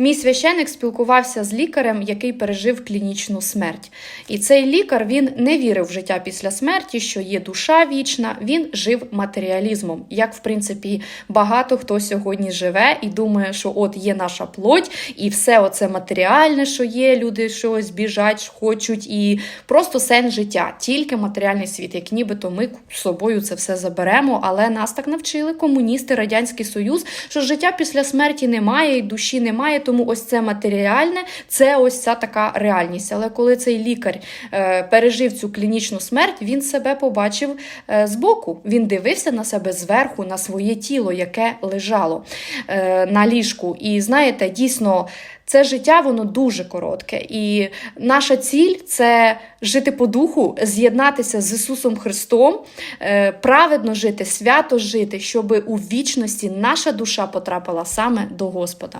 Мій священик спілкувався з лікарем, який пережив клінічну смерть. І цей лікар він не вірив в життя після смерті, що є душа вічна. Він жив матеріалізмом, як в принципі багато хто сьогодні живе і думає, що от є наша плоть, і все оце матеріальне, що є. Люди щось біжать, хочуть, і просто сенс життя, тільки матеріальний світ, як нібито ми з собою це все заберемо. Але нас так навчили комуністи, радянський союз, що життя після смерті немає, і душі немає. Тому ось це матеріальне, це ось ця така реальність. Але коли цей лікар е, пережив цю клінічну смерть, він себе побачив е, збоку. Він дивився на себе зверху, на своє тіло, яке лежало е, на ліжку. І знаєте, дійсно. Це життя, воно дуже коротке, і наша ціль це жити по духу, з'єднатися з Ісусом Христом, праведно жити, свято жити, щоб у вічності наша душа потрапила саме до Господа.